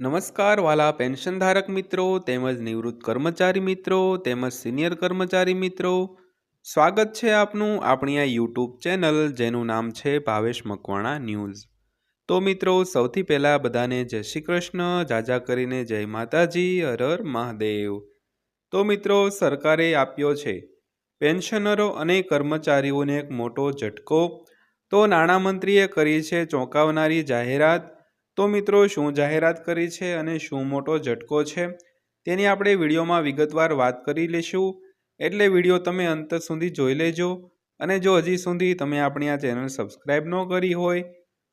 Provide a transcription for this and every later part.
નમસ્કાર વાલા પેન્શનધારક મિત્રો, તેમજ નિવૃત્ત કર્મચારી મિત્રો, તેમજ સિનિયર કર્મચારી મિત્રો. સ્વાગત છે આપનું આપણી આ યુટ્યુબ ચેનલ, જેનું નામ છે ભાવેશ મકવાણા ન્યૂઝ. તો મિત્રો, સૌથી પહેલાં બધાને જય શ્રી કૃષ્ણ, જાજા કરીને જય માતાજી, હર હર મહાદેવ. તો મિત્રો, સરકારે આપ્યો છે, પેન્શનરો અને કર્મચારીઓને એક મોટો ઝટકો. તો નાણામંત્રીએ કરી છે ચોંકાવનારી જાહેરાત તો મિત્રો, શું જાહેરાત કરી છે અને શું મોટો ઝટકો છે? તેની આપણે વિડીયોમાં વિગતવાર વાત કરી લઈશું એટલે વીડિયો તમે અંત સુધી જોઈ લેજો અને જો હજી સુધી તમે આપણી આ ચેનલ સબસ્ક્રાઈબ ન કરી હોય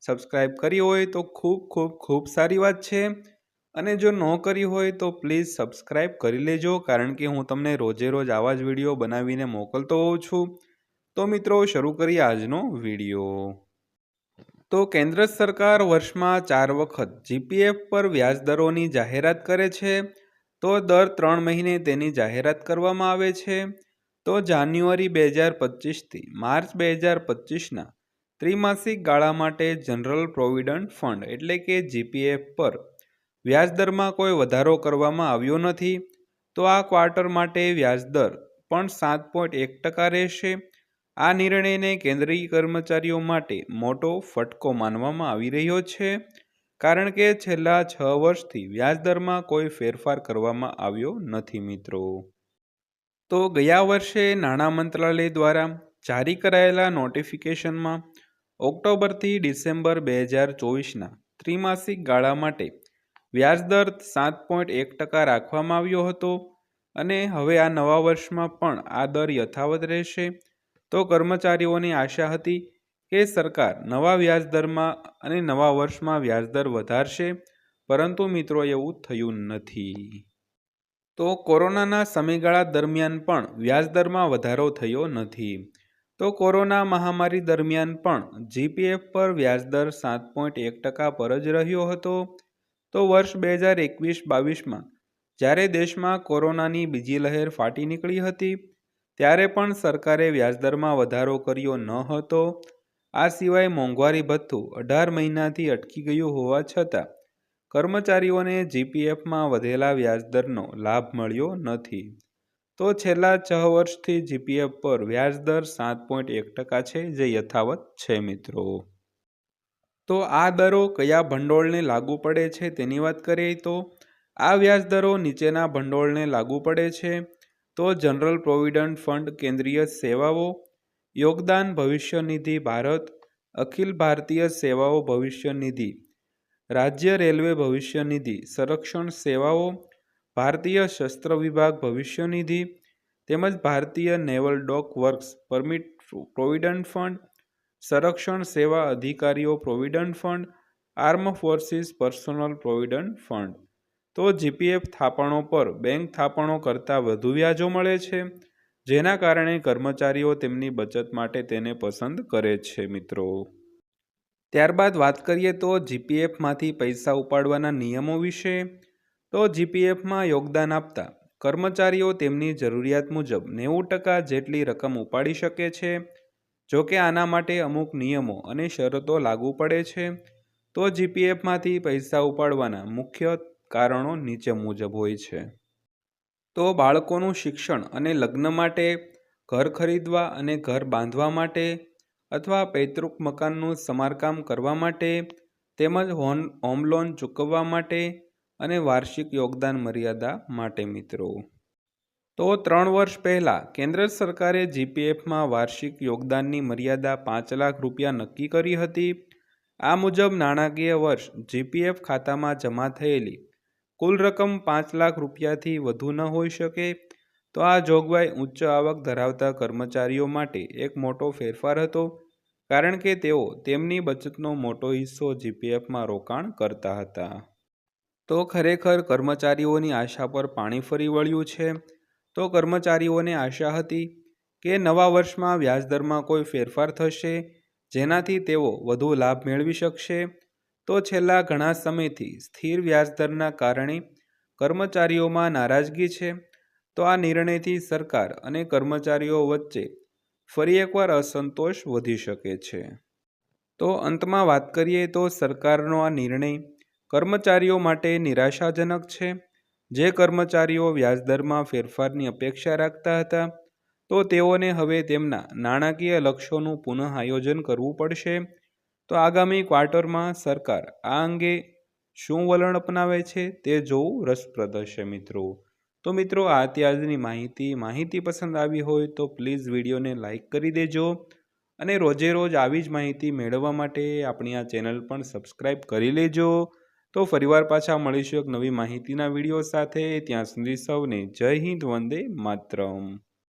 સબસ્ક્રાઈબ કરી હોય તો ખૂબ ખૂબ ખૂબ સારી વાત છે. અને જો ન કરી હોય તો પ્લીઝ સબસ્ક્રાઈબ કરી લેજો કારણ કે હું તમને રોજે રોજ આવા જ વીડિયો બનાવીને મોકલતો હોઉં છું. તો મિત્રો, શરૂ કરીએ આજનો વીડિયો. તો કેન્દ્ર સરકાર વર્ષમાં ચાર વખત જીપીએફ પર વ્યાજદરોની જાહેરાત કરે છે. તો દર ત્રણ મહિને તેની જાહેરાત કરવામાં આવે છે. તો જાન્યુઆરી બે હજાર પચીસથી માર્ચ બે હજાર પચીસના ત્રિમાસિક ગાળા માટે જનરલ પ્રોવિડન્ટ ફંડ એટલે કે જીપીએફ પર વ્યાજદરમાં કોઈ વધારો કરવામાં આવ્યો નથી. તો આ ક્વાર્ટર માટે વ્યાજદર પણ સાત પોઈન્ટ એક ટકા રહેશે. આ નિર્ણયને કેન્દ્રીય કર્મચારીઓ માટે મોટો ફટકો માનવામાં આવી રહ્યો છે, કારણ કે છેલ્લા છ વર્ષથી વ્યાજદરમાં કોઈ ફેરફાર કરવામાં આવ્યો નથી મિત્રો. તો ગયા વર્ષે નાણાં મંત્રાલય દ્વારા જારી કરાયેલા નોટિફિકેશનમાં ઓક્ટોબરથી ડિસેમ્બર બે હજાર ચોવીસના ત્રિમાસિક ગાળા માટે વ્યાજદર સાત પોઈન્ટ એક ટકા રાખવામાં આવ્યો હતો અને હવે આ નવા વર્ષમાં પણ આ દર યથાવત રહેશે તો કર્મચારીઓની આશા હતી કે સરકાર નવા વ્યાજદરમાં અને નવા વર્ષમાં વ્યાજદર વધારશે, પરંતુ મિત્રો એવું થયું નથી. તો કોરોનાના સમયગાળા દરમિયાન પણ વ્યાજદરમાં વધારો થયો નથી. તો કોરોના મહામારી દરમિયાન પણ જીપીએફ પર વ્યાજદર સાત પોઈન્ટ એક ટકા પર જ રહ્યો હતો. તો વર્ષ બે હજાર એકવીસ બાવીસમાં જ્યારે દેશમાં કોરોનાની બીજી લહેર ફાટી નીકળી હતી ત્યારે પણ સરકારે વ્યાજદરમાં વધારો કર્યો ન હતો. આ સિવાય મોંઘવારી ભથ્થું અઢાર મહિનાથી અટકી ગયું હોવા છતાં કર્મચારીઓને જીપીએફમાં વધેલા વ્યાજદરનો લાભ મળ્યો નથી. તો છેલ્લા છ વર્ષથી જીપીએફ પર વ્યાજદર સાત પોઈન્ટ એક ટકા છે, જે યથાવત છે મિત્રો. તો આ દરો કયા ભંડોળને લાગુ પડે છે તેની વાત કરીએ તો આ વ્યાજદરો નીચેના ભંડોળને લાગુ પડે છે. તો જનરલ પ્રોવિડન્ટ ફંડ કેન્દ્રીય સેવાઓ યોગદાન ભવિષ્ય નિધિ ભારત અખિલ ભારતીય સેવાઓ ભવિષ્ય નિધિ રાજ્ય રેલવે ભવિષ્ય નિધિ સંરક્ષણ સેવાઓ ભારતીય શસ્ત્ર વિભાગ ભવિષ્ય નિધિ તેમજ ભારતીય naval dock works permit provident fund સંરક્ષણ સેવા અધિકારીઓ provident fund arm forces personnel provident fund તો જીપીએફ થાપણો પર બેંક થાપણો કરતાં વધુ વ્યાજો મળે છે, જેના કારણે કર્મચારીઓ તેમની બચત માટે તેને પસંદ કરે છે, મિત્રો. ત્યારબાદ વાત કરીએ તો જીપીએફમાંથી પૈસા ઉપાડવાના નિયમો વિશે. તો જીપીએફમાં યોગદાન આપતા કર્મચારીઓ તેમની જરૂરિયાત મુજબ નેવું ટકા જેટલી રકમ ઉપાડી શકે છે જો કે આના માટે અમુક નિયમો અને શરતો લાગુ પડે છે. તો જીપીએફમાંથી પૈસા ઉપાડવાના મુખ્ય કારણો નીચે મુજબ હોય છે. તો બાળકોનું શિક્ષણ અને લગ્ન માટે ઘર ખરીદવા અને ઘર બાંધવા માટે અથવા પૈતૃક મકાનનું સમારકામ કરવા માટે તેમજ હોન, હોમ લોન ચૂકવવા માટે અને વાર્ષિક યોગદાન મર્યાદા માટે મિત્રો. તો ત્રણ વર્ષ પહેલાં કેન્દ્ર સરકારે જીપીએફમાં વાર્ષિક યોગદાનની મર્યાદા પાંચ લાખ રૂપિયા નક્કી કરી હતી. આ મુજબ નાણાકીય વર્ષ જીપીએફ ખાતામાં જમા થયેલી કુલ રકમ પાંચ લાખ રૂપિયાથી વધુ ન હોઈ શકે, તો આ જોગવાઈ ઉચ્ચ આવક ધરાવતા કર્મચારીઓ માટે એક મોટો ફેરફાર હતો, કારણ કે તેઓ તેમની બચતનો મોટો હિસ્સો જીપીએફમાં રોકાણ કરતા હતા. તો ખરેખર કર્મચારીઓની આશા પર પાણી ફરી વળ્યું છે? તો કર્મચારીઓને આશા હતી કે નવા વર્ષમાં વ્યાજદરમાં કોઈ ફેરફાર થશે, જેનાથી તેઓ વધુ લાભ મેળવી શકશે? તો છેલ્લા ઘણા સમયથી સ્થિર વ્યાજદરના કારણે કર્મચારીઓમાં નારાજગી છે. તો આ નિર્ણયથી સરકાર અને કર્મચારીઓ વચ્ચે ફરી એકવાર અસંતોષ વધી શકે છે. તો અંતમાં વાત કરીએ તો સરકારનો આ નિર્ણય કર્મચારીઓ માટે નિરાશાજનક છે. જે કર્મચારીઓ વ્યાજદરમાં ફેરફારની અપેક્ષા રાખતા હતા, તો તેઓને હવે તેમના નાણાકીય લક્ષ્યોનું પુનઃ આયોજન કરવું પડશે. તો આગામી ક્વાર્ટરમાં સરકાર આ અંગે શું વલણ અપનાવે છે તે જોવું રસપ્રદ હશે મિત્રો. તો મિત્રો, આ ત્યાજની માહિતી. માહિતી પસંદ આવી હોય તો પ્લીઝ વિડીયોને લાઇક કરી દેજો અને રોજે રોજ આવી જ માહિતી મેળવવા માટે આપણી આ ચેનલ પણ સબસ્ક્રાઈબ કરી લેજો. તો ફરીવાર પાછા મળીશું એક નવી માહિતીના વીડિયો સાથે. ત્યાં સુધી સૌને જય હિન્દ, વંદે માતરમ.